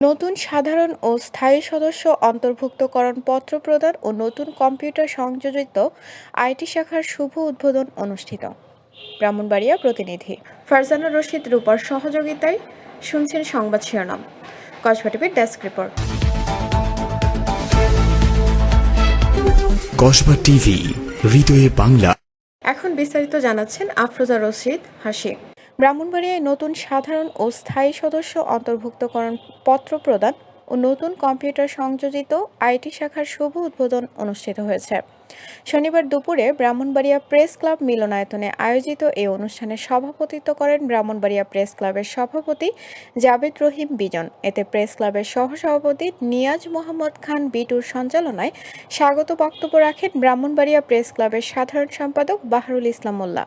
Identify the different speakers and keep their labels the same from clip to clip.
Speaker 1: নতুন সাধারণ ও স্থায়ী সদস্য অন্তর্ভুক্তকরণ পত্র প্রদান ও নতুন কম্পিউটার সংযোজিত আইটি শাখার শুভ উদ্বোধন অনুষ্ঠিত। ব্রাহ্মণবাড়িয়া প্রতিনিধি ফারজানা রশিদ রূপার সহযোগিতায় শুনছেন সংবাদ শিরোনাম। কসবা টিভির ডেস্ক রিপোর্ট।
Speaker 2: কসবা টিভি হৃদয়ে বাংলা।
Speaker 1: এখন বিস্তারিত জানাচ্ছেন আফরোজা রশিদ হাসি। ব্রাহ্মণবাড়িয়ায় নতুন সাধারণ ও স্থায়ী সদস্য অন্তর্ভুক্তকরণ পত্র প্রদান ও নতুন কম্পিউটার সংযোজিত আইটি শাখার শুভ উদ্বোধন অনুষ্ঠিত হয়েছে। শনিবার দুপুরে ব্রাহ্মণবাড়িয়া প্রেস ক্লাব মিলনায়তনে আয়োজিত এই অনুষ্ঠানে সভাপতিত্ব করেন ব্রাহ্মণবাড়িয়া প্রেস ক্লাবের সভাপতি জাবেদ রহিম বিজন। এতে প্রেস ক্লাবের সহসভাপতি নিয়াজ মোহাম্মদ খান বিটুর সঞ্চালনায় স্বাগত বক্তব্য রাখেন ব্রাহ্মণবাড়িয়া প্রেস ক্লাবের সাধারণ সম্পাদক বাহারুল ইসলাম মোল্লা।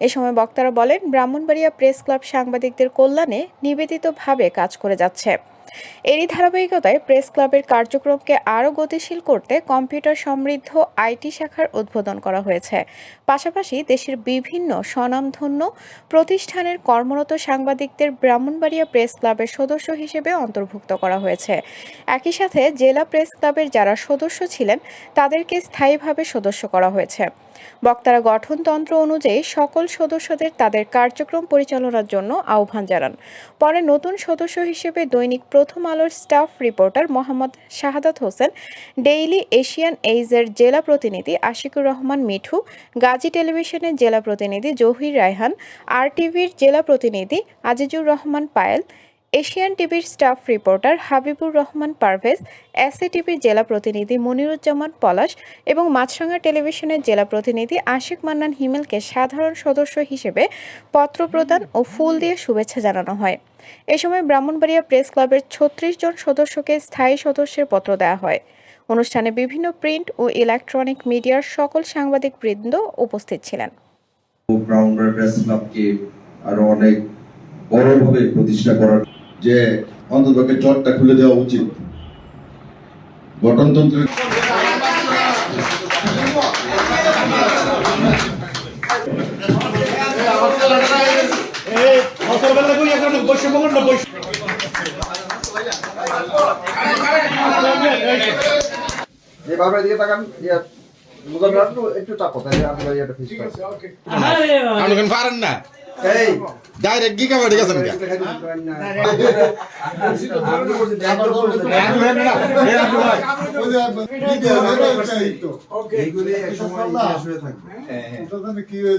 Speaker 1: এ সময় বক্তারা বলেন ব্রাহ্মণবাড়িয়া প্রেস ক্লাব সাংবাদিকদের কল্যাণে নিবেদিতভাবে কাজ করে যাচ্ছে। এরই ধারাবাহিকতায় প্রেস ক্লাবের কার্যক্রমকে আরও গতিশীল করতে কম্পিউটার সমৃদ্ধ আইটি শাখার উদ্বোধন করা হয়েছে। পাশাপাশি দেশের বিভিন্ন স্বনামধন্য প্রতিষ্ঠানের কর্মরত সাংবাদিকদের ব্রাহ্মণবাড়িয়া প্রেস ক্লাবের সদস্য হিসেবে অন্তর্ভুক্ত করা হয়েছে। একই সাথে জেলা প্রেস ক্লাবের যারা সদস্য ছিলেন, তাদেরকে স্থায়ীভাবে সদস্য করা হয়েছে। বক্তারা গঠনতন্ত্র অনুযায়ী সকল সদস্যদের তাদের কার্যক্রম পরিচালনার জন্য আহ্বান জানান। পরে নতুন সদস্য হিসেবে দৈনিক প্রথম আলোর staff reporter Mohammad Shahadat Hossain, daily Asian এইজের জেলা প্রতিনিধি আশিকুর রহমান মিঠু, গাজী টেলিভিশনের জেলা প্রতিনিধি জহির রায়হান, আর টিভির জেলা প্রতিনিধি আজিজুর রহমান পায়েল এশিয়ান টিভির staff reporter Habibur Rahman Parvez SA টিভির জেলা প্রতিনিধি মনিরুজ্জামান পলাশ এবং মাছরাঙ্গা টেলিভিশনের জেলা প্রতিনিধি আশিক মান্নান হিমেলকে সাধারণ সদস্য হিসেবে পত্র প্রদান ও ফুল দিয়ে শুভেচ্ছা জানানো হয়। এ সময় ব্রাহ্মণবাড়িয়া প্রেস ক্লাবের ছত্রিশ জন সদস্যকে স্থায়ী সদস্যের পত্র দেওয়া হয়। অনুষ্ঠানে বিভিন্ন প্রিন্ট ও ইলেকট্রনিক মিডিয়ার সকল সাংবাদিক বৃন্দ উপস্থিত ছিলেন।
Speaker 3: প্রেস ক্লাবকে আরও অনেক বড়ভাবে প্রতিষ্ঠা করার যে অন্ততপক্ষে চটটা খুলে দেওয়া উচিত। গঠনতন্ত্রের
Speaker 4: এভাবে দিয়ে মুজাফর একটু একটু চাপো তাহলে আমি ইয়েটা ফিস
Speaker 5: আপনি কোন পারেন না
Speaker 4: এই
Speaker 5: ডাইরেক্ট গিগা বাড়ি গেছেন কে
Speaker 4: হয়ে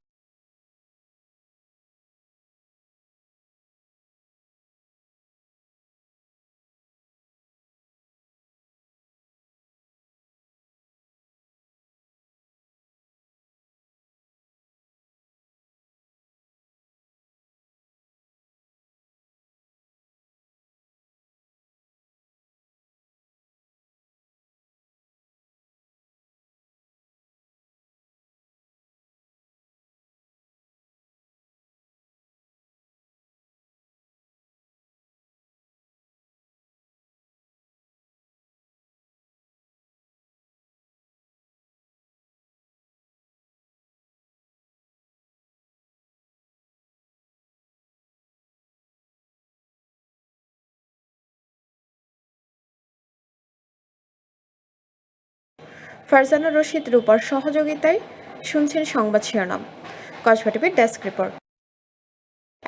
Speaker 1: ফারজানা রশিদ রূপার সহযোগিতায় শুনছেন সংবাদ শিরোনাম। কসবা টিভির ডেস্ক রিপোর্ট।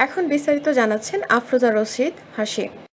Speaker 1: এখন বিস্তারিত জানাচ্ছেন আফরোজা রশিদ, হাসি।